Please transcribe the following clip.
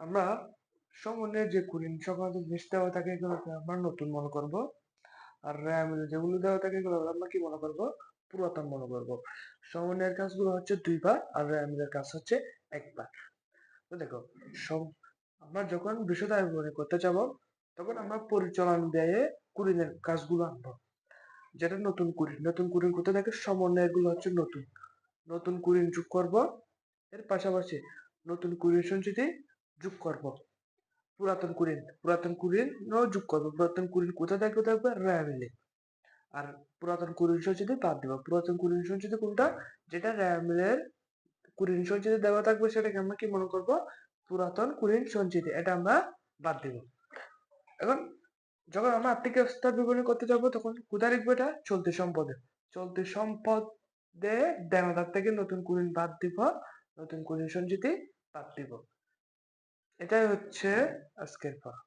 আমরা সমন্বয়ের যে কুড়িন সংক্রান্ত জিনিস দেওয়া থাকে এগুলোকে আমরা নতুন মনে করব। আর র্যাম যেগুলো দেওয়া থাকে এগুলো আমরা কি মনে করব? পুরাতন মনে করব। সমন্বয়ের কাজগুলো হচ্ছে দুইবার আর র্যামের কাজ হচ্ছে একবার তো দেখো সব আমরা যখন বিশদায় মনে করতে যাব, তখন আমরা পরিচালন ব্যয়ে কুড়িনের কাজগুলো আনব। যেটা নতুন কুড়ি নতুন কুড়িন কোথায় থাকে সমন্বয়েরগুলো হচ্ছে নতুন। নতুন কুড়িন যোগ করব। এর পাশাপাশি নতুন কুড়িন সঞ্চিতি যোগ করব। পুরাতন কুড়িন পুরাতন কুড়িন যোগ করব। পুরাতন কুড়িন কোথায় থাকবে? থাকবে? র্যামিলে আর পুরাতন কুড়িন সঞ্চিতি বাদ দিব। পুরাতন কুড়িন সঞ্চিতি কোনটা? যেটা র্যামের কুড়িন সঞ্চিতি দেওয়া থাকবে, সেটাকে আমরা কি মনে করব? পুরাতন কুড়িন সঞ্চিতি। এটা আমরা বাদ দিব। এখন যখন আমরা আর্থিক অবস্থার বিবরণী করতে যাব, তখন কোথায় লিখব এটা? চলতি সম্পদে। চলতি সম্পদে দেনাদার থেকে নতুন কুড়িন বাদ দিব, নতুন কুড়িন সঞ্চিতি বাদ দিব। এটাই হচ্ছে আজকের পড়া